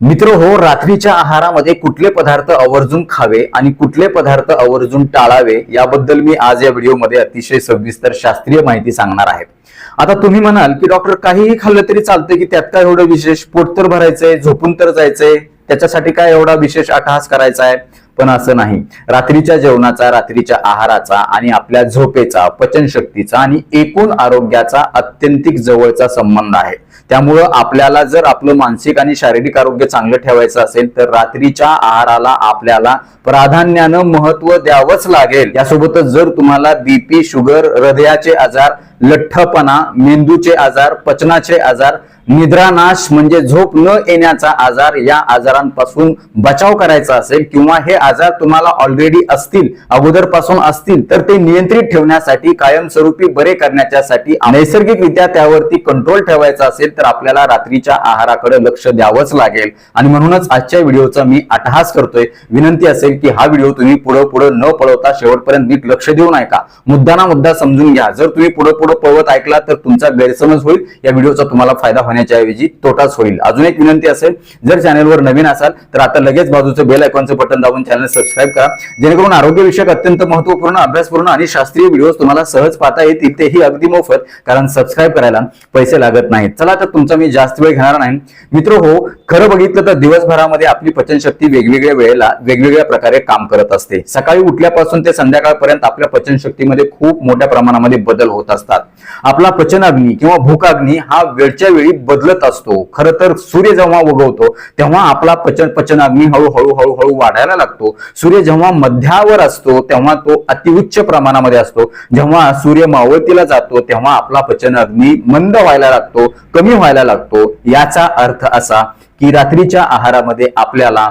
मित्र हो रात्रीच्या आहारामध्ये कुठले पदार्थ आवर्जून खावे आणि कुठले पदार्थ आवर्जून टाळावे याबद्दल मी आज या व्हिडिओमध्ये अतिशय सविस्तर शास्त्रीय माहिती सांगणार आहे. आता तुम्ही म्हणाल की डॉक्टर काहीही खाल्लं तरी चालतंय की त्यात काय एवढं विशेष? पोट तर भरायचंय झोपून तर जायचंय त्याच्यासाठी काय एवढा विशेष अटहास करायचा आहे? पण असं नाही. रात्रीच्या जेवणाचा रात्रीच्या आहाराचा आणि आपल्या झोपेचा पचनशक्तीचा आणि एकूण आरोग्याचा अत्यंतिक जवळचा संबंध आहे. त्यामुळं आपल्याला जर आपलं मानसिक आणि शारीरिक आरोग्य चांगलं ठेवायचं असेल तर रात्रीच्या आहाराला आपल्याला प्राधान्यानं महत्त्व द्यावंच लागेल. यासोबतच जर तुम्हाला बीपी शुगर हृदयाचे आजार लठ्ठपणा मेंदूचे आजार पचनाचे आजार निद्रानाश म्हणजे झोप न येण्याचा आजार या आजारांपासून बचाव करायचा असेल किंवा हे आजार तुम्हाला ऑलरेडी असतील अगोदरपासून असतील तर ते नियंत्रित ठेवण्यासाठी कायमस्वरूपी बरे करण्याच्यासाठी नैसर्गिकरित्या त्यावरती कंट्रोल ठेवायचा असेल तर आपल्याला रात्रीच्या आहाराकडे लक्ष द्यावंच लागेल. आणि म्हणूनच आजच्या व्हिडिओचा मी अटहास करतोय. विनंती असेल की हा व्हिडिओ तुम्ही पुढे पुढे न पळवता शेवटपर्यंत नीट लक्ष देऊन ऐका मुद्दाना मुद्दा समजून घ्या. जर तुम्ही पुढे पुढे पळवत ऐकला तर तुमचा गैरसमज होईल. या व्हिडिओचा तुम्हाला फायदा होण्याच्या ऐवजी तोटाच होईल. अजून एक विनंती असेल जर चॅनलवर नवीन असाल तर आता लगेच बाजूचं बेल आयकॉनचं बटन दाबून चॅनल सबस्क्राईब करा. जेणेकरून आरोग्यविषयक अत्यंत महत्त्वपूर्ण अभ्यासपूर्ण आणि शास्त्रीय व्हिडिओ तुम्हाला सहज पाहता येतील. तेही अगदी मोफत कारण सबस्क्राईब करायला पैसे लागत नाहीत. चला तर तुमचा मी जास्त वेळ घेणार नाही. मित्र हो खरं बघितलं तर दिवसभरामध्ये आपली पचनशक्ती वेगवेगळ्या वेळेला वेगवेगळ्या प्रकारे काम करत असते. सकाळी उठल्यापासून ते संध्याकाळपर्यंत आपल्या पचनशक्तीमध्ये खूप मोठ्या प्रमाणामध्ये बदल होत असतात. आपला पचनाग्नी किंवा भूकाग्नी हा वेळच्या वेळी बदलत असतो. खरं तर सूर्य जेव्हा उगवतो तेव्हा आपला पचन पचनाग्नी हळूहळू हळूहळू वाढायला लागतो. सूर्य जेव्हा मध्यावर असतो तेव्हा तो अतिउच्च प्रमाणामध्ये असतो. जेव्हा सूर्य मावळतीला जातो तेव्हा आपला पचनाग्नी मंद व्हायला लागतो कमी व्हायला लागतो. याचा अर्थ असा की रात्रीच्या आहारामध्ये आपल्याला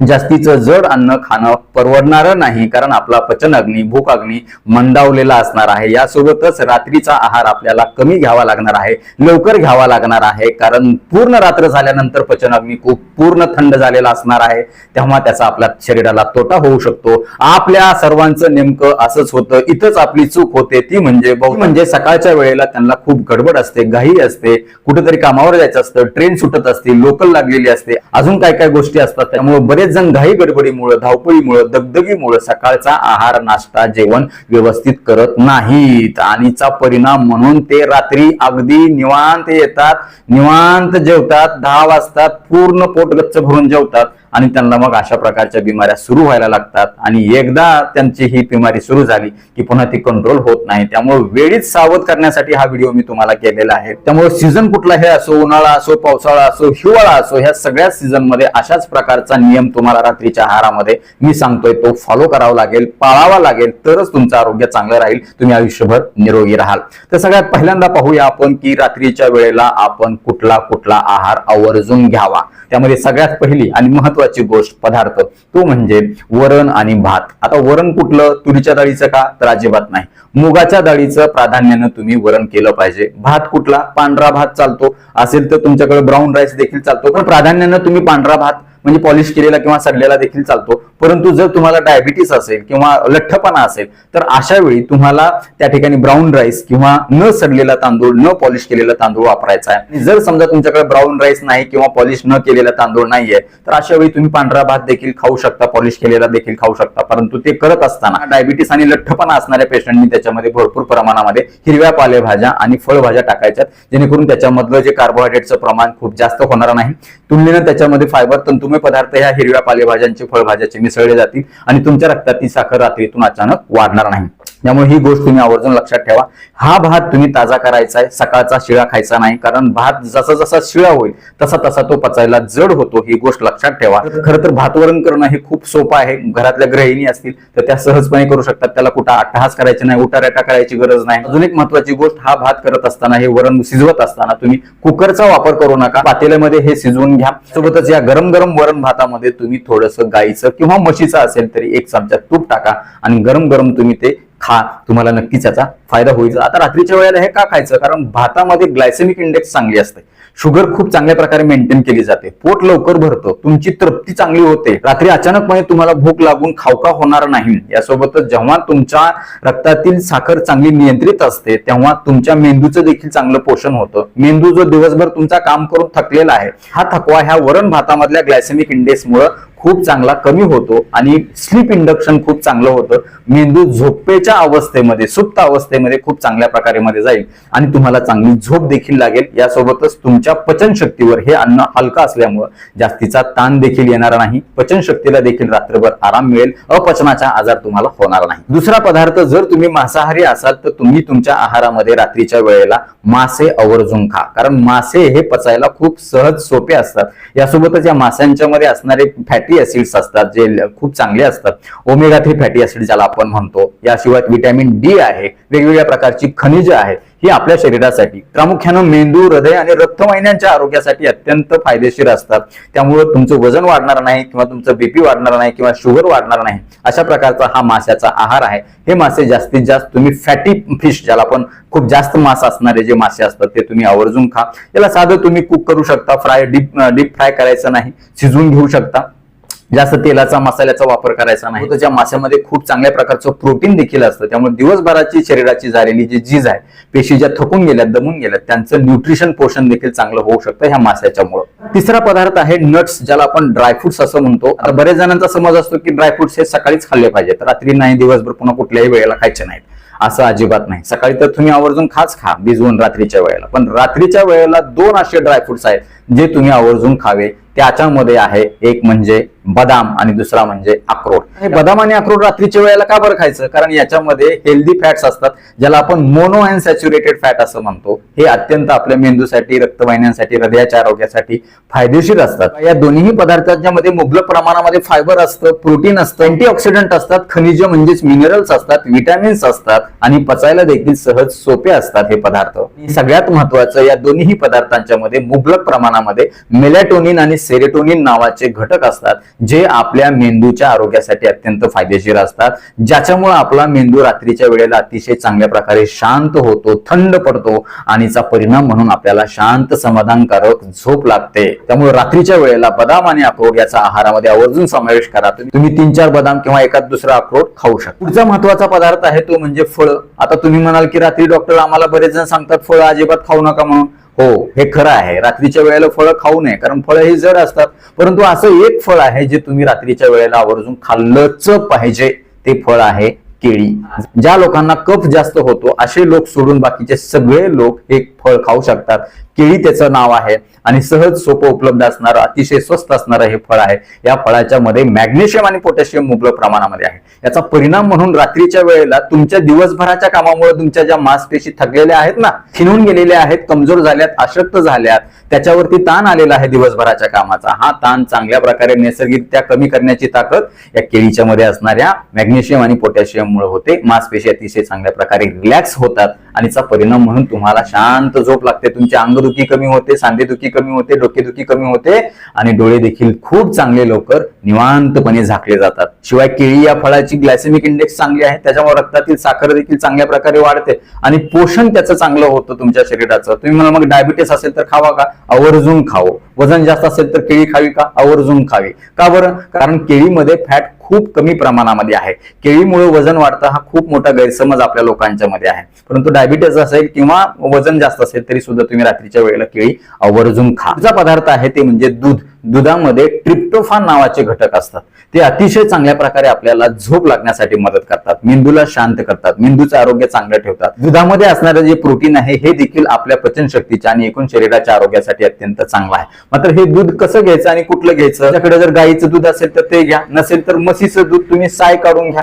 जास्तीचं जड अन्न खाणं परवडणार नाही कारण आपला पचनाग्नी भूकाग्नी मंदावलेला असणार आहे. यासोबतच रात्रीचा आहार आपल्याला कमी घ्यावा लागणार आहे लवकर घ्यावा लागणार आहे कारण पूर्ण रात्र झाल्यानंतर पचनाग्नी खूप पूर्ण थंड झालेला असणार आहे. तेव्हा त्याचा आपल्या शरीराला तोटा होऊ शकतो. आपल्या सर्वांचं नेमकं असंच होतं. इथंच आपली चूक होते. ती म्हणजे म्हणजे सकाळच्या वेळेला त्यांना खूप गडबड असते घाई असते कुठेतरी कामावर जायचं असतं ट्रेन सुटत असते लोकल लागलेली असते. अजून काय काय गोष्टी असतात त्यामुळे बरेच जण घाई गडबडीमुळे धावपळीमुळे दगदगीमुळे सकाळचा आहार नाश्ता जेवण व्यवस्थित करत नाहीत. आणीचा परिणाम म्हणून ते रात्री अगदी निवांत येतात निवांत जेवतात दहा वाजतात पूर्ण पोट गच्च भरून जेवतात आणि त्यांना मग अशा प्रकारच्या बिमाऱ्या सुरू व्हायला लागतात. आणि एकदा त्यांची ही बिमारी सुरू झाली की पुन्हा ती कंट्रोल होत नाही. त्यामुळे वेळीच सावध करण्यासाठी हा व्हिडिओ मी तुम्हाला केलेला आहे. त्यामुळे सीझन कुठला हे असो उन्हाळा असो पावसाळा असो हिवाळा असो ह्या सगळ्या सीझनमध्ये अशाच प्रकारचा नियम तुम्हाला रात्रीच्या आहारामध्ये मी सांगतोय तो फॉलो करावा लागेल पाळावा लागेल तरच तुमचं आरोग्य चांगलं राहील तुम्ही आयुष्यभर निरोगी राहाल. तर सगळ्यात पहिल्यांदा पाहूया आपण की रात्रीच्या वेळेला आपण कुठला कुठला आहार आवर्जून घ्यावा. त्यामध्ये सगळ्यात पहिली आणि महत्वाची गोष्ट पदार्थ तो म्हणजे वरण आणि भात. आता वरण कुठलं? तुरीच्या डाळीचं का? तर अजिबात नाही. मुगाच्या डाळीचं प्राधान्यानं तुम्ही वरण केलं पाहिजे. भात कुठला? पांढरा भात चालतो. असेल तर तुमच्याकडे ब्राऊन राईस देखील चालतो. पण प्राधान्यानं तुम्ही पांढरा भात म्हणजे पॉलिश केलेला किंवा सडलेला देखील चालतो. परंतु जर तुम्हाला डायबिटीस असेल किंवा लठ्ठपणा असेल तर अशा वेळी तुम्हाला त्या ठिकाणी ब्राऊन राईस किंवा न सडलेला तांदूळ न पॉलिश केलेला तांदूळ वापरायचा आहे. जर समजा तुमच्याकडे ब्राऊन राईस नाही किंवा पॉलिश न केलेला तांदूळ नाहीये तर अशा वेळी तुम्ही पांढरा भात देखील खाऊ शकता पॉलिश केलेला देखील खाऊ शकता. परंतु ते करत असताना डायबिटीस आणि लठ्ठपणा असणाऱ्या पेशंटनी त्याच्यामध्ये भरपूर प्रमाणामध्ये हिरव्या पालेभाज्या आणि फळभाज्या टाकायच्या जेणेकरून त्याच्यामधलं जे कार्बोहायड्रेटचं प्रमाण खूप जास्त होणार नाही. तुलनेनं त्याच्यामध्ये फायबर तंतुमय पदार्थ ह्या हिरव्या पालेभाज्यांचे फळभाज्याचे मिसळले जातील आणि तुमच्या रक्तातील साखर रात्रीतून अचानक वाढणार नाही. त्यामुळे ही गोष्ट तुम्ही आवर्जून लक्षात ठेवा. हा भात तुम्ही ताजा करायचा आहे सकाळचा शिळा खायचा नाही कारण भात जसा जसा शिळा होईल तसा तसा तो पचायला जड होतो ही गोष्ट लक्षात ठेवा. खरं तर भातवरण करणं हे खूप सोपं आहे. घरातल्या गृहिणी असतील तर त्या सहजपणे करू शकतात. त्याला कुठं अट्टहास करायचे नाही उटारेटा करायची गरज नाही. अजून एक महत्वाची गोष्ट हा भात करत असताना हे वरण शिजवत असताना तुम्ही कुकरचा वापर करू नका. पातेल्यामध्ये हे शिजवून घ्या. सोबतच या गरम गरम वरण भातामध्ये तुम्ही थोडंसं गाईचं किंवा म्हशीचं असेल तरी एक चमचा तूप टाका आणि गरम गरम तुम्ही ते खा तुम्हाला नक्कीच याचा फायदा होईल. आता रात्रीच्या वेळेला हे का खायचं? कारण भातामध्ये ग्लायसेमिक इंडेक्स चांगली असते. शुगर खूप चांगल्या प्रकारे मेंटेन केली जाते. पोट लवकर भरतं. तुमची तृप्ती चांगली होते. रात्री अचानकपणे तुम्हाला भूक लागून खावका होणार नाही. यासोबतच जेव्हा तुमच्या रक्तातील साखर चांगली नियंत्रित असते तेव्हा तुमच्या मेंदूचं देखील चांगलं पोषण होतं. मेंदू जो दिवसभर तुमचा काम करून थकलेला आहे हा थकवा ह्या वरण भातामधल्या ग्लायसेमिक इंडेक्समुळे खूप चांगला कमी होतो आणि स्लीप इंडक्शन खूप चांगलं होतं. मेंदू झोपेच्या अवस्थेमध्ये सुप्त अवस्थेमध्ये खूप चांगल्या प्रकारे मध्ये जाईल आणि तुम्हाला चांगली झोप देखील लागेल. यासोबतच तुमच्या पचनशक्तीवर हे अन्न हलका असल्यामुळं जास्तीचा ताण देखील येणार नाही. पचनशक्तीला देखील रात्रभर आराम मिळेल. अपचनाचा आजार तुम्हाला होणार नाही. दुसरा पदार्थ जर तुम्ही मांसाहारी असाल तर तुम्ही तुमच्या आहारामध्ये रात्रीच्या वेळेला मासे आवर्जून खा. कारण मासे हे पचायला खूप सहज सोपे असतात. यासोबतच या माशांच्या मध्ये असणारे फॅट फॅटी ऍसिड्स असतात जे खूप चांगले असतात. ओमेगा थ्री फॅटी ऍसिड ज्याला आपण म्हणतो याशिवाय विटॅमिन डी आहे वेगवेगळ्या प्रकारची खनिज आहेत ही आपल्या शरीरासाठी प्रामुख्यानं मेंदू हृदय आणि रक्तवाहिन्यांच्या आरोग्यासाठी अत्यंत फायदेशीर असतात. त्यामुळे तुमचं वजन वाढणार नाही किंवा तुमचं बीपी वाढणार नाही किंवा शुगर वाढणार नाही अशा प्रकारचा हा माशाचा आहार आहे. हे मासे जास्तीत जास्त तुम्ही फॅटी फिश ज्याला आपण खूप जास्त मास असणारे जे मासे असतात ते तुम्ही आवर्जून खा. याला साधं तुम्ही कुक करू शकता फ्राय डीप डीप फ्राय करायचं नाही शिजवून घेऊ शकता. जास्त तेलाचा मसाल्याचा वापर करायचा नाही. त्याच्या माशामध्ये खूप चांगल्या प्रकारचं प्रोटीन देखील असतं त्यामुळे दिवसभराची शरीराची झालेली जी झीज आहे पेशी ज्या थकून गेल्यात दमून गेल्यात त्यांचं न्यूट्रिशन पोषण देखील चांगलं होऊ शकतं ह्या माशाच्यामुळं. तिसरा पदार्थ आहे नट्स ज्याला आपण ड्रायफ्रुट्स असं म्हणतो. आता जणांचा समज असतो की ड्रायफ्रुट्स हे सकाळीच खाल्ले पाहिजेत रात्री नाही दिवसभर पुन्हा कुठल्याही वेळेला खायचे नाहीत. असं अजिबात नाही. सकाळी तर तुम्ही आवर्जून खाच खा भिजवून रात्रीच्या वेळेला. पण रात्रीच्या वेळेला दोन असे ड्रायफ्रुट्स आहेत जे तुम्ही आवर्जून खावे त्याच्यामध्ये आहे एक म्हणजे बदाम आणि दुसरा म्हणजे अक्रोड. हे बदाम आणि अक्रोड रात्रीच्या वेळेला का बरं खायचं? कारण याच्यामध्ये हेल्दी फॅट्स असतात ज्याला आपण मोनो अँड सॅच्युरेटेड फॅट असं म्हणतो. हे अत्यंत आपल्या मेंदूसाठी रक्तवाहिन्यांसाठी हृदयाच्या आरोग्यासाठी फायदेशीर असतात. या दोन्ही पदार्थांच्या मुबलक प्रमाणामध्ये फायबर असतं प्रोटीन असतं. अँटीऑक्सिडंट असतात खनिज म्हणजेच मिनरल्स असतात विटॅमिन्स असतात आणि पचायला देखील सहज सोपे असतात हे पदार्थ. सगळ्यात महत्वाचं या दोन्ही पदार्थांच्या मध्ये मुबलक प्रमाणामध्ये मेलॅटोनिन आणि सेरेटोनिन नावाचे घटक असतात जे आपल्या मेंदूच्या आरोग्यासाठी अत्यंत फायदेशीर असतात. ज्याच्यामुळे आपला मेंदू रात्रीच्या वेळेला अतिशय चांगल्या प्रकारे शांत होतो थंड पडतो आणि परिणाम म्हणून आपल्याला शांत समाधानकारक झोप लागते. त्यामुळे रात्रीच्या वेळेला बदाम आणि अक्रोड याचा आहारामध्ये आवर्जून समावेश करा. तुम्ही तीन चार बदाम किंवा एखाद दुसरा अक्रोड खाऊ शकता. पुढचा महत्त्वाचा पदार्थ आहे तो म्हणजे फळ. आता तुम्ही म्हणाल की रात्री डॉक्टर आम्हाला बरेच जण सांगतात फळ अजिबात खाऊ नका म्हणून. हो हे खरं आहे. रात्रीच्या वेळेला फळं खाऊ नये कारण फळं हे जड असतात. परंतु असं एक फळ आहे जे तुम्ही रात्रीच्या वेळेला आवर्जून खाल्लंच पाहिजे ते फळ आहे केळी. ज्या लोकांना कफ जास्त होतो असे लोक सोडून बाकीचे सगळे लोक हे फळ खाऊ शकतात. केळी त्याचं नाव आहे आणि सहज सोपं उपलब्ध असणारं अतिशय स्वस्त असणारं हे फळ आहे. या फळाच्या मध्ये मॅग्नेशियम आणि पोटॅशियम मुबलक प्रमाणामध्ये आहे. याचा परिणाम म्हणून रात्रीच्या वेळेला तुमच्या दिवसभराच्या कामामुळे तुमच्या ज्या मांसपेशी थकलेल्या आहेत ना खिनून गेलेल्या आहेत कमजोर झाल्यात अशक्त झाल्यात त्याच्यावरती ताण आलेला आहे दिवसभराच्या कामाचा. हा ताण चांगल्या प्रकारे नैसर्गिकरित्या कमी करण्याची ताकद या केळीच्या मध्ये असणाऱ्या मॅग्नेशियम आणि पोटॅशियममुळे होते. मांसपेशी अतिशय चांगल्या प्रकारे रिलॅक्स होतात. आणि परिणाम म्हणून तुम्हाला शांत झोप लागते. तुमची अंगदुखी कमी होते सांधेदुखी कमी होते डोकेदुखी कमी होते आणि डोळे देखील खूप चांगले लवकर निवांतपणे झाकले जातात. शिवाय केळी या फळाची ग्लायसेमिक इंडेक्स चांगली आहे त्याच्यामुळे रक्तातील साखर देखील चांगल्या प्रकारे वाढते आणि पोषण त्याचं चांगलं होतं तुमच्या शरीराचं. तुम्ही मला मग डायबिटीस असेल तर खावा का? आवर्जून खावं. वजन जास्त असेल तर केळी खावी का? आवर्जून खावी. का बरं? कारण केळीमध्ये फॅट खूप कमी प्रमाणामध्ये आहे. केळीमुळे वजन वाढतं हा खूप मोठा गैरसमज आपल्या लोकांच्या मध्ये आहे. परंतु डायबिटीस असेल किंवा वजन जास्त असेल तरी सुद्धा तुम्ही रात्रीच्या वेळेला केळी आवर्जून खा. पुढचा पदार्थ आहे ते म्हणजे दूध. दुधामध्ये ट्रिप्टोफान नावाचे घटक असतात. ते अतिशय चांगल्या प्रकारे आपल्याला झोप लागण्यासाठी मदत करतात. मेंदूला शांत करतात मेंदूचं आरोग्य चांगलं ठेवतात. दुधामध्ये असणारं जे प्रोटीन आहे हे देखील आपल्या पचनशक्तीच्या आणि एकूण शरीराच्या आरोग्यासाठी अत्यंत चांगलं आहे. मात्र हे दूध कसं घ्यायचं आणि कुठलं घ्यायचं? त्याच्याकडे जर गाईचं दूध असेल तर ते घ्या नसेल तर म्हशीचं दूध तुम्ही साय काढून घ्या.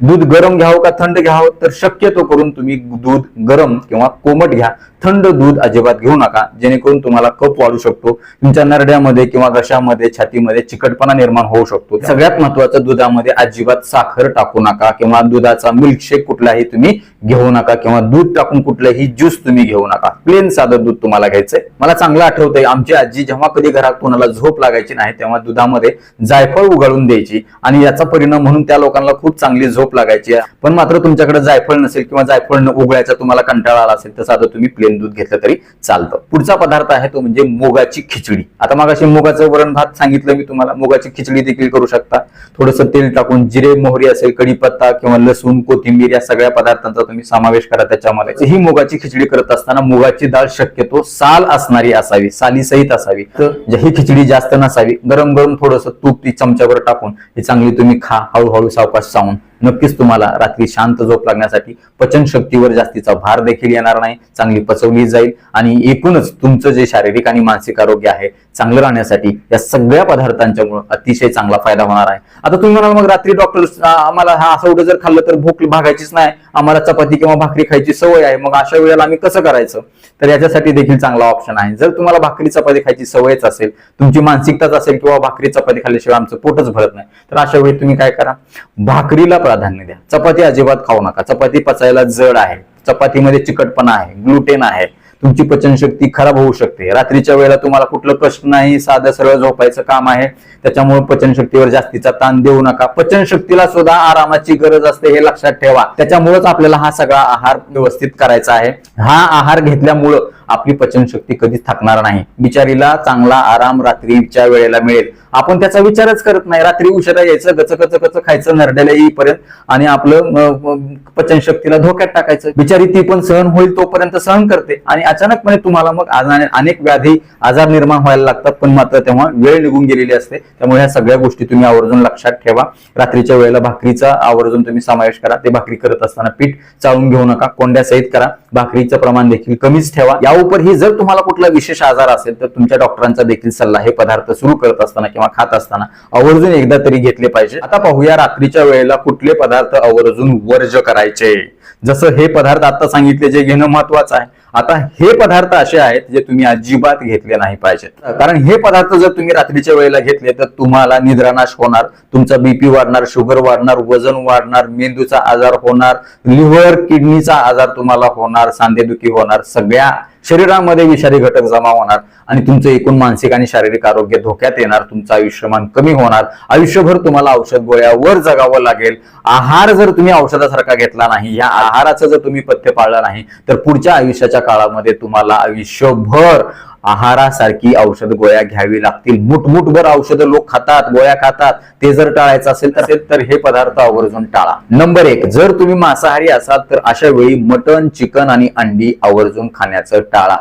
दूध गरम घ्यावं का थंड घ्यावं? तर शक्यतो करून तुम्ही दूध गरम किंवा कोमट घ्या. थंड दूध अजिबात घेऊ नका. जेणेकरून तुम्हाला कप वाढू शकतो. तुमच्या नरड्यामध्ये किंवा घशामध्ये छातीमध्ये चिकटपणा निर्माण होऊ शकतो. सगळ्यात महत्वाचं दुधामध्ये अजिबात साखर टाकू नका किंवा दुधाचा मिल्कशेक कुठलाही तुम्ही घेऊ नका किंवा दूध टाकून कुठलंही ज्यूस तुम्ही घेऊ नका. प्लेन साधं दूध तुम्हाला घ्यायचंय. मला चांगलं आठवतंय आमची आजी जेव्हा कधी घरात कोणाला झोप लागायची नाही तेव्हा दुधामध्ये जायफळ उगाळून द्यायची. आणि याचा परिणाम म्हणून त्या लोकांना खूप चांगली झोप झोप लागायची. पण मात्र तुमच्याकडे जायफळ नसेल किंवा जायफळ न उगळायचा तुम्हाला कंटाळा आला असेल तर साधं तुम्ही प्लेन दूध घेतलं तरी चालतं. पुढचा पदार्थ आहे तो म्हणजे मुगाची खिचडी. आता मग अशी मुगाचं वरण भात सांगितलं मी तुम्हाला. मुगाची खिचडी देखील करू शकता. थोडंसं तेल टाकून जिरे मोहरी असेल कढीपत्ता किंवा लसूण कोथिंबीर या सगळ्या पदार्थांचा तुम्ही समावेश करा त्याच्यामध्ये ही मुगाची खिचडी करत असताना मुगाची डाळ शक्यतो साल असणारी असावी साली सहित असावी. तर ज- ही खिचडी जास्त नसावी गरम गरम थोडंसं तूप ती चमच्यावर टाकून ही चांगली तुम्ही खा हळूहळू सावकाश चावून नक्कीच तुम्हाला रात्री शांत झोप लागण्यासाठी पचन शक्तीवर जास्तीचा भार देखील येणार नाही चांगली पचवली जाईल आणि एकूणच तुमचं जे शारीरिक आणि मानसिक आरोग्य आहे चांगलं राहण्यासाठी या सगळ्या पदार्थांच्यामुळं अतिशय चांगला फायदा होणार आहे. आता तुम्ही म्हणाल मग रात्री डॉक्टर आम्हाला हा असं एवढं जर खाल्लं तर भूक भागायचीच नाही. आम्हाला चपाती किंवा भाकरी खायची सवय आहे. मग अशा वेळेला आम्ही कसं करायचं? तर याच्यासाठी देखील चांगला ऑप्शन आहे. जर तुम्हाला भाकरी चपाती खायची सवयच असेल तुमची मानसिकताच असेल किंवा भाकरी चपाती खाल्ल्याशिवाय आमचं पोटच भरत नाही तर अशा वेळी तुम्ही काय करा? भाकरीला प्राधान्य द्या. चपाती अजिबात खाऊ नका. चपाती पचायला जड आहे. चपातीमध्ये चिकटपणा आहे ग्लुटेन आहे. तुमची पचनशक्ती खराब होऊ शकते. रात्रीच्या वेळेला तुम्हाला कुठलं कष्ट नाही साधं सरळ झोपायचं काम आहे. त्याच्यामुळे पचनशक्तीवर जास्तीचा ताण देऊ नका. पचनशक्तीला सुद्धा आरामाची गरज असते हे लक्षात ठेवा. त्याच्यामुळेच आपल्याला हा सगळा आहार व्यवस्थित करायचा आहे. हा आहार घेतल्यामुळं आपली पचनशक्ती कधीच थकणार नाही. बिचारीला चांगला आराम रात्रीच्या वेळेला मिळेल. आपण त्याचा विचारच करत नाही. रात्री उशिरा यायचं गच गच गच खायचं नरड्याला येईपर्यंत आणि आपलं पचनशक्तीला धोक्यात टाकायचं. बिचारी ती पण सहन होईल तोपर्यंत सहन करते. आणि अचानकपणे तुम्हाला मग अनेक व्याधी आजार निर्माण व्हायला लागतात पण मात्र तेव्हा वेळ निघून गेलेली असते. त्यामुळे ह्या सगळ्या गोष्टी तुम्ही आवर्जून लक्षात ठेवा. रात्रीच्या वेळेला भाकरीचा आवर्जून तुम्ही समावेश करा. ते भाकरी करत असताना पीठ चाळून घेऊ नका. कोंड्या सहित करा. भाकरीचं प्रमाण देखील कमीच ठेवा. या उपरही जर तुम्हाला कुठला विशेष आजार असेल तर तुमच्या डॉक्टरांचा देखील सल्ला हे पदार्थ सुरू करत असताना किंवा खात असताना आवर्जून एकदा तरी घेतले पाहिजे. आता पाहूया रात्रीच्या वेळेला कुठले पदार्थ आवर्जून वर्ज करायचे. जसं हे पदार्थ आता सांगितले जे घेणं महत्वाचं आहे. आता हे पदार्थ असे आहेत जे तुम्ही अजिबात घेतले नाही पाहिजेत. कारण हे पदार्थ जर तुम्ही रात्रीच्या वेळेला घेतले तर तुम्हाला निद्रानाश होणार तुमचा बीपी वाढणार शुगर वाढणार वजन वाढणार मेंदूचा आजार होणार लिव्हर किडनीचा आजार तुम्हाला होणार सांधेदुखी होणार सगळ्या शरीरामध्ये विषारी घटक जमा होणार आणि तुमचं एकूण मानसिक आणि शारीरिक आरोग्य धोक्यात येणार तुमचं आयुष्यमान कमी होणार. आयुष्यभर तुम्हाला औषध गोळ्यावर जगावं लागेल. आहार जर तुम्ही औषधासारखा घेतला नाही या आहाराचं जर तुम्ही पथ्य पाळलं नाही तर पुढच्या आयुष्याच्या काळामध्ये तुम्हाला आयुष्यभर आहारासारखी औषध गोळ्या घ्यावी लागतील. मुठमुठभर औषधं लोक खातात गोळ्या खातात. ते जर टाळायचं असेल तर तर हे पदार्थ आवर्जून टाळा. नंबर एक जर तुम्ही मांसाहारी असाल तर अशा वेळी मटन चिकन आणि अंडी आवर्जून खाण्याचं टाळा.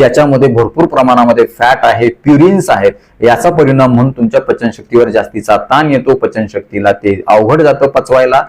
याच्यामध्ये भरपूर प्रमाणामध्ये फॅट आहे प्युरिन्स आहेत याचा परिणाम म्हणून तुमच्या पचनशक्तीवर जास्तीचा ताण येतो पचनशक्तीला ते अवघड जातं पचवायला.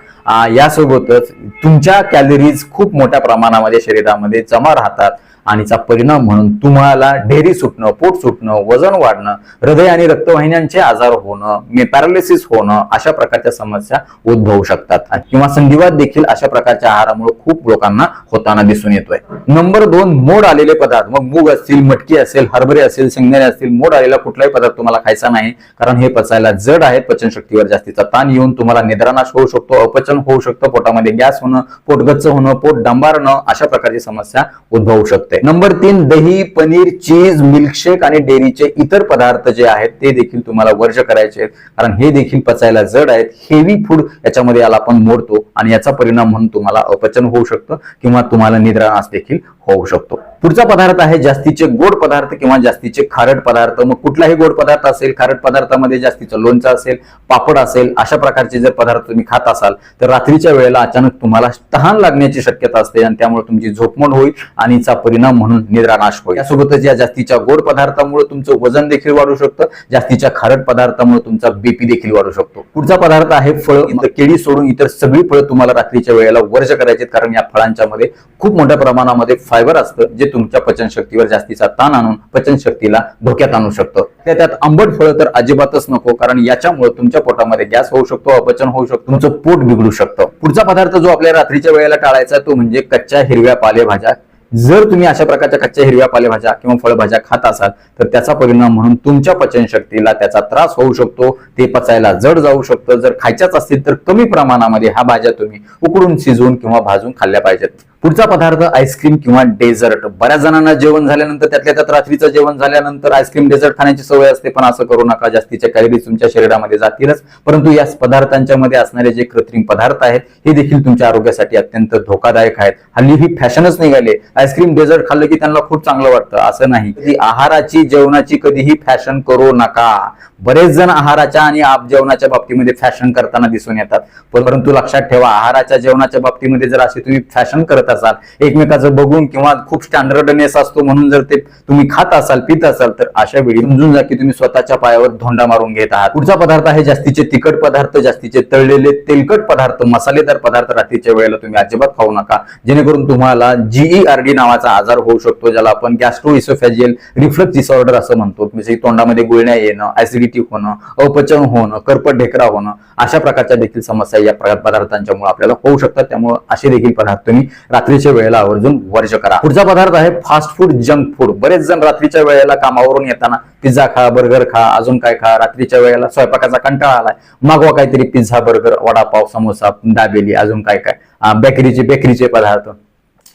यासोबतच तुमच्या कॅलरीज खूप मोठ्या प्रमाणामध्ये शरीरामध्ये जमा राहतात. आणि परिणाम म्हणून तुम्हाला ढेरी सुटणं पोट सुटणं वजन वाढणं हृदय आणि रक्तवाहिन्यांचे आजार होणं पॅरालिसिस होणं अशा प्रकारच्या समस्या उद्भवू शकतात. किंवा संधिवात देखील अशा प्रकारच्या आहारामुळे खूप लोकांना होताना दिसून येतोय. नंबर दोन मोड आलेले पदार्थ. मग मूग असतील मटकी असेल हरभरे असेल शेंगदाणे असतील मोड आलेला कुठलाही पदार्थ तुम्हाला खायचा नाही कारण हे पचायला जड आहेत पचनशक्तीवर जास्तीचा ताण येऊन तुम्हाला निद्रानाश होऊ शकतो अपचन होऊ शकतं पोटामध्ये गॅस होणं पोटगच्च होणं पोट डांबारणं अशा प्रकारची समस्या उद्भवू शकते. नंबर तीन दही पनीर चीज मिल्कशेक आणि डेअरीचे इतर पदार्थ जे आहेत ते देखील तुम्हाला वर्ज करायचे आहेत कारण हे देखील पचायला जड आहेत. हेवी फूड याच्यामध्ये याला आपण मोडतो आणि याचा परिणाम म्हणून तुम्हाला अपचन होऊ शकतं किंवा तुम्हाला निद्रानाश देखील होऊ शकतो. पुढचा पदार्थ आहे जास्तीचे गोड पदार्थ किंवा जास्तीचे खारट पदार्थ. मग कुठलाही गोड पदार्थ असेल खारट पदार्थामध्ये जास्तीचं लोणचं असेल पापड असेल अशा प्रकारचे जर पदार्थ तुम्ही खात असाल तर रात्रीच्या वेळेला अचानक तुम्हाला तहान लागण्याची शक्यता असते आणि त्यामुळे तुमची झोपमोड होईल आणि याचा परिणाम म्हणून निद्रानाश होईल. यासोबतच या जास्तीच्या गोड पदार्थामुळे तुमचं वजन देखील वाढू शकतं जास्तीच्या खारट पदार्थामुळे तुमचा बीपी देखील वाढू शकतो. पुढचा पदार्थ आहे फळ केळी सोडून इतर सगळी फळं तुम्हाला रात्रीच्या वेळेला वर्ज करायचे कारण या फळांच्या मध्ये खूप मोठ्या प्रमाणामध्ये फायबर असतं जे तुमच्या पचनशक्तीवर जास्तीचा ताण आणून पचनशक्तीला धोक्यात आणू शकतो. त्या त्यात आंबट फळं तर अजिबातच नको कारण याच्यामुळे तुमच्या पोटामध्ये गॅस होऊ शकतो अपचन होऊ शकतो तुमचं पोट बिघडू शकतं. पुढचा पदार्थ जो आपल्या रात्रीच्या वेळेला टाळायचा तो म्हणजे कच्च्या हिरव्या पालेभाज्या. जर तुम्ही अशा प्रकारच्या कच्च्या हिरव्या पालेभाज्या किंवा फळभाज्या खात असाल तर त्याचा परिणाम म्हणून तुमच्या पचनशक्तीला त्याचा त्रास होऊ शकतो ते पचायला जड जाऊ शकतं. जर खायच्याच असतील तर कमी प्रमाणामध्ये ह्या भाज्या तुम्ही उकडून शिजवून किंवा भाजून खाल्ल्या पाहिजेत. पुढचा पदार्थ आईस्क्रीम किंवा डेझर्ट. बऱ्याच जणांना जेवण झाल्यानंतर त्यातल्या त्यात रात्रीचं जेवण झाल्यानंतर आईस्क्रीम डेझर्ट खाण्याची सवय असते पण असं करू नका. जास्तीच्या कॅलरीज तुमच्या शरीरामध्ये जातीलच. परंतु या पदार्थांच्या मध्ये असणारे जे कृत्रिम पदार्थ आहेत हे देखील तुमच्या आरोग्यासाठी अत्यंत धोकादायक आहेत. हल्ली ही फॅशनच निघाली. आईस्क्रीम डेझर्ट खाल्लं की त्यांना खूप चांगलं वाटतं. असं नाही. ती आहाराची जेवणाची कधीही फॅशन करू नका. बरेच जण आहाराच्या आणि आप जेवणाच्या बाबतीमध्ये फॅशन करताना दिसून येतात. परंतु लक्षात ठेवा आहाराच्या जेवणाच्या बाबतीमध्ये जर असे तुम्ही फॅशन करत असाल एकमेकाचं बघून किंवा खूप स्टँडर्डनेस असतो म्हणून जर ते तुम्ही खात असाल पित असाल तर अशा वेळी समजून जा की तुम्ही स्वतःच्या पायावर धोंडा मारून घेत आहात. पुढचा पदार्थ आहे जास्तीचे तिखट पदार्थ जास्तीचे तळलेले तेलकट पदार्थ मसालेदार पदार्थ रात्रीच्या वेळेला तुम्ही अजिबात खाऊ नका. जेणेकरून तुम्हाला जीईआरडी नावाचा आजार होऊ शकतो ज्याला आपण गॅस्ट्रो इसोफॅजियल रिफ्लक्स डिसऑर्डर असं म्हणतो. म्हणजे तोंडामध्ये गुळण्या येणं ऍसिडिटी होणं अपचन होणं कर्पट ढेकरा होणं अशा प्रकारच्या देखील समस्या या पदार्थांच्यामुळे आपल्याला होऊ शकतात. त्यामुळे असे देखील पदार्थ तुम्ही रात्रीच्या वेळेला आवर्जून वर्ज करा. पुढचा पदार्थ आहे फास्ट फूड जंक फूड बरेच जण रात्रीच्या वेळेला कामावरून येताना पिझ्झा खा बर्गर खा अजून काय खा रात्रीच्या वेळेला स्वयंपाकाचा कंटाळा आलाय. मागवा काहीतरी पिझ्झा बर्गर वडापाव समोसा दाबेली अजून काय काय. बेकरीचे बेकरीचे पदार्थ.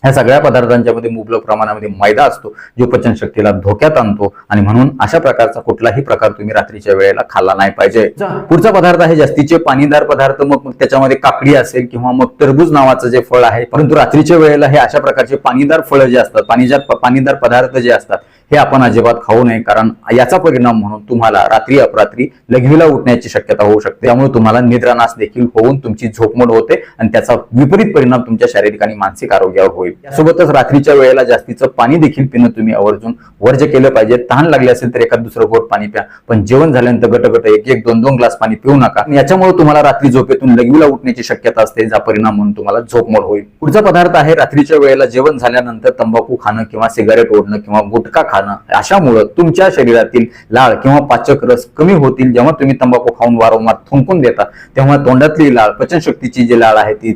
ह्या सगळ्या पदार्थांच्या मध्ये मुबलक प्रमाणामध्ये मैदा असतो जो पचनशक्तीला धोक्यात आणतो. आणि म्हणून अशा प्रकारचा कुठलाही प्रकार तुम्ही रात्रीच्या वेळेला खाल्ला नाही पाहिजे. पुढचा पदार्थ आहे जास्तीचे पाणीदार पदार्थ मग मग त्याच्यामध्ये काकडी असेल किंवा मग टरबूज नावाचं जे फळ आहे परंतु रात्रीच्या वेळेला हे अशा प्रकारचे पाणीदार फळं जे असतात पाणीदार पाणीदार पदार्थ जे असतात हे आपण अजिबात खाऊ नये कारण याचा परिणाम म्हणून तुम्हाला रात्री अपरात्री लघवीला उठण्याची शक्यता होऊ शकते. त्यामुळे तुम्हाला निद्रानाश देखील होऊन तुमची झोपमोड होते आणि त्याचा विपरीत परिणाम तुमच्या शारीरिक आणि मानसिक आरोग्यावर होईल. यासोबतच रात्रीच्या वेळेला जास्तीचं पाणी देखील पिणं तुम्ही आवर्जून वर्ज केलं पाहिजे. तहान लागले असेल तर एखाद दुसरं गोड पाणी प्या. पण जेवण झाल्यानंतर गट गट एक एक दोन दोन ग्लास पाणी पिऊ नका. याच्यामुळे तुम्हाला रात्री झोपेतून लघवीला उठण्याची शक्यता असते ज्या परिणाम म्हणून तुम्हाला झोपमोड होईल. पुढचा पदार्थ आहे रात्रीच्या वेळेला जेवण झाल्यानंतर तंबाखू खाणं किंवा सिगारेट ओढणं किंवा गुटखा खाणं. अशामुळं तुमच्या शरीरातील लाळ किंवा पाचक रस कमी होतील. जेव्हा तुम्ही तंबाखू खाऊन वारंवार थुंकून देता तेव्हा तोंडातली लाळ पचनशक्तीची जी लाळ आहे ती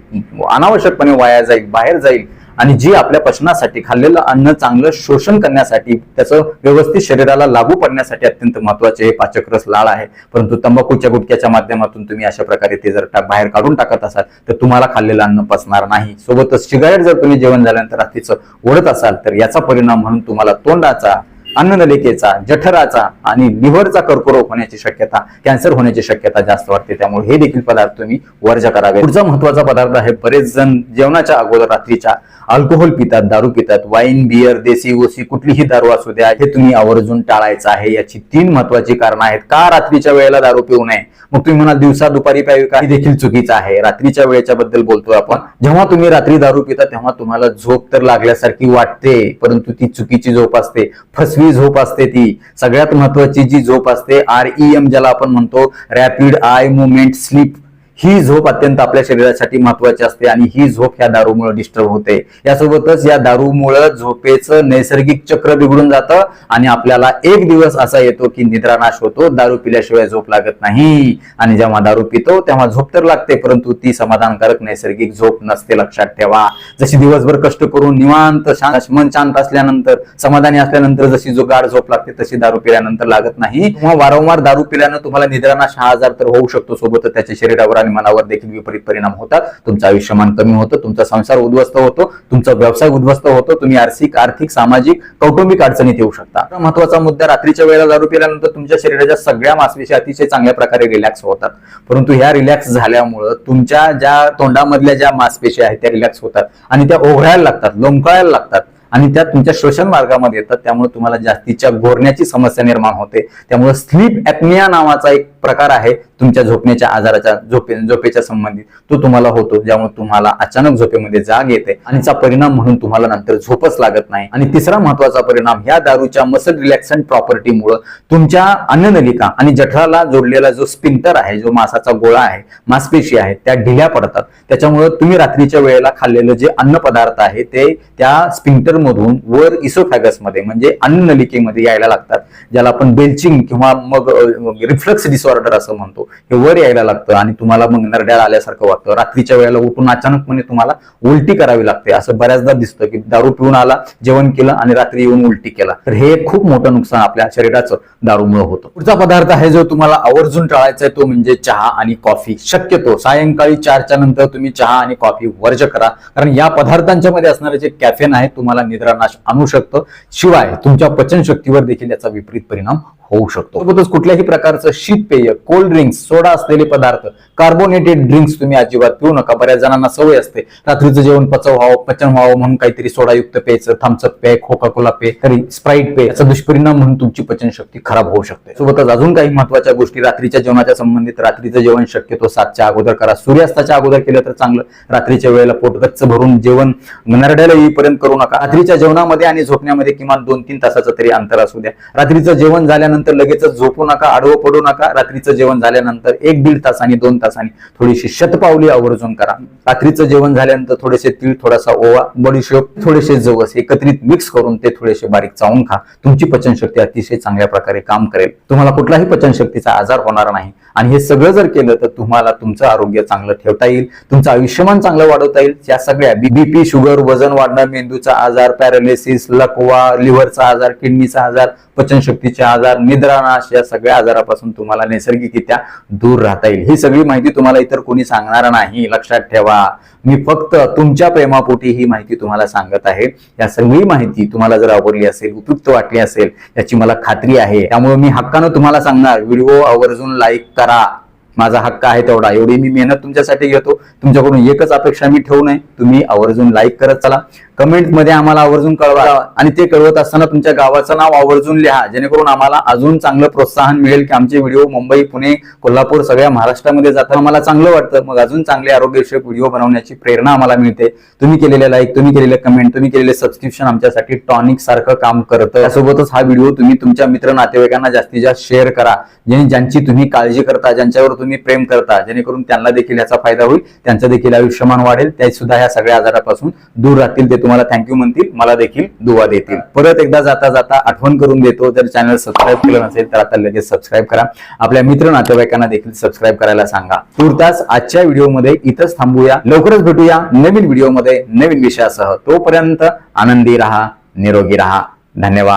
अनावश्यकपणे वाया जाईल बाहेर जाईल. आणि जी आपल्या पचनासाठी खाल्लेलं अन्न चांगलं शोषण करण्यासाठी त्याचं व्यवस्थित शरीराला लागू पडण्यासाठी अत्यंत महत्त्वाचे हे पाचक रस लाळ आहे. परंतु तंबाखूच्या गुटक्याच्या माध्यमातून तुम्ही अशा प्रकारे ते जर बाहेर काढून टाकत असाल तर तुम्हाला खाल्लेलं अन्न पचणार नाही. सोबतच सिगारेट जर तुम्ही जेवण झाल्यानंतर रात्रीचं ओढत असाल तर याचा परिणाम म्हणून तुम्हाला तोंडाचा अन्ननलिकेचा जठराचा आणि लिव्हरचा कर्करोग होण्याची शक्यता कॅन्सर होण्याची शक्यता जास्त वाटते. त्यामुळे हे देखील पदार्थ तुम्ही वर्ज करावे. पुढचा महत्त्वाचा पदार्थ आहे बरेच जण जेवणाच्या अगोदर रात्रीच्या अल्कोहोल पितात दारू पितात वाईन बियर देसी ओसी कुठलीही दारू असू द्या हे तुम्ही आवर्जून टाळायचं आहे. याची तीन महत्वाची कारणं आहेत. का रात्रीच्या वेळेला दारू पिऊ नये? मग तुम्ही म्हणाल दिवसा दुपारी प्यावी का? हे देखील चुकीचं आहे. रात्रीच्या वेळेच्या बद्दल बोलतोय आपण. जेव्हा तुम्ही रात्री दारू पिता तेव्हा तुम्हाला झोप तर लागल्यासारखी वाटते परंतु ती चुकीची झोप असते. फसवी झोप असते ती. सगळ्यात महत्वाची जी झोप असते आर एम ज्याला आपण म्हणतो रॅपिड आय मुवमेंट स्लीप ही झोप अत्यंत आपल्या शरीरासाठी महत्वाची असते आणि ही झोप ह्या दारूमुळे डिस्टर्ब होते. यासोबतच या दारूमुळे झोपेचं नैसर्गिक चक्र बिघडून जातं आणि आपल्याला एक दिवस असा येतो की निद्रानाश होतो दारू पिल्याशिवाय झोप लागत नाही. आणि जेव्हा दारू पितो तेव्हा झोप तर लागते परंतु ती समाधानकारक नैसर्गिक झोप नसते लक्षात ठेवा. जशी दिवसभर कष्ट करून निवांत शांत मन शांत असल्यानंतर समाधानी असल्यानंतर जशी जो गाढ झोप लागते तशी दारू पिल्यानंतर लागत नाही. वारंवार दारू पिल्यानं तुम्हाला निद्रानाश हा आजार तर होऊ शकतो सोबत त्याच्या शरीरावर आणि मनावर देखील विपरीत परिणाम होतात. तुमचं आयुष्यमान कमी होतं तुमचा संसार उद्ध्वस्त होतो तुमचा व्यवसाय उद्ध्वस्त होतो तुम्ही आर्थिक आर्थिक सामाजिक कौटुंबिक अडचणीत येऊ शकता. महत्त्वाचा मुद्दा रात्रीच्या वेळेला दारू पिल्यानंतर तुमच्या शरीराच्या सगळ्या मासपेशी अतिशय चांगल्या प्रकारे रिलॅक्स होतात. परंतु ह्या रिलॅक्स झाल्यामुळं तुमच्या ज्या तोंडामधल्या ज्या मासपेशी आहेत त्या रिलॅक्स होतात आणि त्या ओघळायला लागतात लोंबकाळायला लागतात आणि त्या तुमच्या श्वसन मार्गामध्ये येतात. त्यामुळे तुम्हाला जास्तीच्या घोरण्याची समस्या निर्माण होते. त्यामुळे स्लीप ऍपनिया नावाचा एक प्रकार आहे तुमच्या झोपण्याच्या आजाराच्या झोपे झोपेच्या संबंधित. तो तुम्हाला होतो ज्यामुळे तुम्हाला अचानक झोपेमध्ये जाग येते आणि परिणाम म्हणून तुम्हाला नंतर झोपच लागत नाही. आणि तिसरा महत्त्वाचा परिणाम ह्या दारूच्या मसल रिलॅक्संट प्रॉपर्टीमुळे तुमच्या अन्ननलिका आणि जठराला जोडलेला जो स्पिंटर आहे जो मासाचा गोळा आहे मासपेशी आहे त्या ढिल्या पडतात. त्याच्यामुळे तुम्ही रात्रीच्या वेळेला खाल्लेलं जे अन्न पदार्थ आहे ते त्या स्पिंटर मधून वर इसोफॅगसमध्ये म्हणजे अन्ननलिकेमध्ये यायला लागतात. ज्याला आपण बेल्चिंग किंवा मग रिफ्लक्स डिसऑर्डर डिसऑर्डर असं म्हणतो. हे वर यायला लागतं आणि तुम्हाला मग नरड्याळ आल्यासारखं वाटतं. रात्रीच्या वेळेला उठून अचानकपणे तुम्हाला उलटी करावी लागते. असं बऱ्याचदा दिसतं की दारू पिऊन आला जेवण केलं आणि रात्री येऊन उलटी केला. तर हे खूप मोठं नुकसान आपल्या शरीराचं दारूमुळे होतं. पुढचा पदार्थ आहे जो तुम्हाला आवर्जून टाळायचा आहे तो म्हणजे चहा आणि कॉफी. शक्यतो सायंकाळी चारच्या नंतर तुम्ही चहा आणि कॉफी वर्ज करा. कारण या पदार्थांच्या मध्ये असणारे जे कॅफेन आहे तुम्हाला निद्रानाश आणू शकतं. शिवाय तुमच्या पचनशक्तीवर देखील याचा विपरीत परिणाम होऊ शकतो. सोबतच कुठल्याही प्रकारचं शीत पेय कोल्ड ड्रिंक्स सोडा असलेले पदार्थ कार्बोनेटेड ड्रिंक्स तुम्ही अजिबात पिऊ नका. बऱ्याच जणांना सवय असते रात्रीचं जेवण पचव व्हावं पचन व्हावं म्हणून काहीतरी सोडायुक्त पेयचं थम्सअप पेय खोका कोला पेय तरी स्प्राईट पेय याचा दुष्परिणाम म्हणून तुमची पचनशक्ती खराब होऊ शकते. सोबतच अजून काही महत्त्वाच्या गोष्टी रात्रीच्या जेवणाच्या संबंधित रात्रीचं जेवण शक्यतो सातच्या अगोदर करा. सूर्यास्ताच्या अगोदर केलं तर चांगलं. रात्रीच्या वेळेला पोट गच्च भरून जेवण नरड्याला येईपर्यंत करू नका. रात्रीच्या जेवणामध्ये आणि झोपण्यामध्ये किमान दोन तीन तासाचं तरी अंतर असू द्या. रात्रीचं जेवण झाल्यानंतर लगेचच झोपू नका आडवं पडू नका. रात्रीचं जेवण झाल्यानंतर एक दीड तासाने दोन तासाने थोडीशी शतपावली आवर्जून करा. रात्रीचं जेवण झाल्यानंतर थोडेसे तीळ थोडासा ओवा बडीशेप थोडेसे जवस एकत्रित मिक्स करून ते थोडेसे बारीक चावून खा. तुमची पचनशक्ती अतिशय चांगल्या प्रकारे काम करेल. तुम्हाला कुठलाही पचनशक्तीचा आजार होणार नाही. आणि हे सगळं जर केलं तर तुम्हाला तुमचं आरोग्य चांगलं ठेवता येईल तुमचं आयुष्यमान चांगलं वाढवता येईल. या सगळ्या बीपी शुगर वजन वाढणं मेंदूचा आजार पॅरालिसिस लकवा लिव्हरचा आजार किडनीचा आजार पचनशक्तीचे आजार निद्रानाश या सगळ्या आजारापासून तुम्हाला नैसर्गिकरित्या दूर राहता येईल. ही सगळी माहिती तुम्हाला इतर कोणी सांगणार नाही. लक्षात ठेवा. मी फक्त तुमच्या प्रेमापोटी ही माहिती तुम्हाला सांगत आहे. या सगळी माहिती तुम्हाला जर आवडली असेल उपयुक्त वाटली असेल याची मला खात्री आहे. त्यामुळे मी हक्कानं तुम्हाला सांगणार. व्हिडिओ आवर्जून लाईक करा माझा हक्क आहे तेवढा. एवढी मी मेहनत तुमच्यासाठी घेतो. तुमच्याकडून एकच अपेक्षा मी ठेवू नये. तुम्ही आवर्जून लाईक करत चला. कमेंटमध्ये आम्हाला आवर्जून कळवा. आणि ते कळवत असताना तुमच्या गावाचं नाव आवर्जून लिहा. जेणेकरून आम्हाला अजून चांगलं प्रोत्साहन मिळेल की आमचे व्हिडिओ मुंबई पुणे कोल्हापूर सगळ्या महाराष्ट्रामध्ये जातात. आम्हाला चांगलं वाटतं. मग अजून चांगले आरोग्यविषयक व्हिडिओ बनवण्याची प्रेरणा आम्हाला मिळते. तुम्ही केलेले लाईक तुम्ही केलेले कमेंट तुम्ही केलेले सबस्क्रिप्शन आमच्यासाठी टॉनिक सारखं काम करतं. त्यासोबतच हा व्हिडिओ तुम्ही तुमच्या मित्र नातेवाईकांना जास्तीत जास्त शेअर करा. ज्यांची तुम्ही काळजी करता ज्यांच्यावर तुम्ही प्रेम करता जेणेकरून त्यांना देखील याचा फायदा होईल त्यांचं देखील आयुष्यमान वाढेल. ते सुद्धा ह्या सगळ्या आजारापासून दूर राहतील ते तुम्हाला थँक्यू म्हणतील मला देखील दुवा देतील. परत एकदा जाता जाता आठवण करून देतो जर चॅनल सबस्क्राईब केलं नसेल तर आता लगेच सबस्क्राईब करा. आपल्या मित्र नातेवाईकांना देखील सबस्क्राईब करायला सांगा. तुर्तास आजच्या व्हिडिओमध्ये इथंच थांबूया. लवकरच भेटूया नवीन व्हिडिओमध्ये नवीन विषयासह. तोपर्यंत आनंदी राहा निरोगी राहा. धन्यवाद.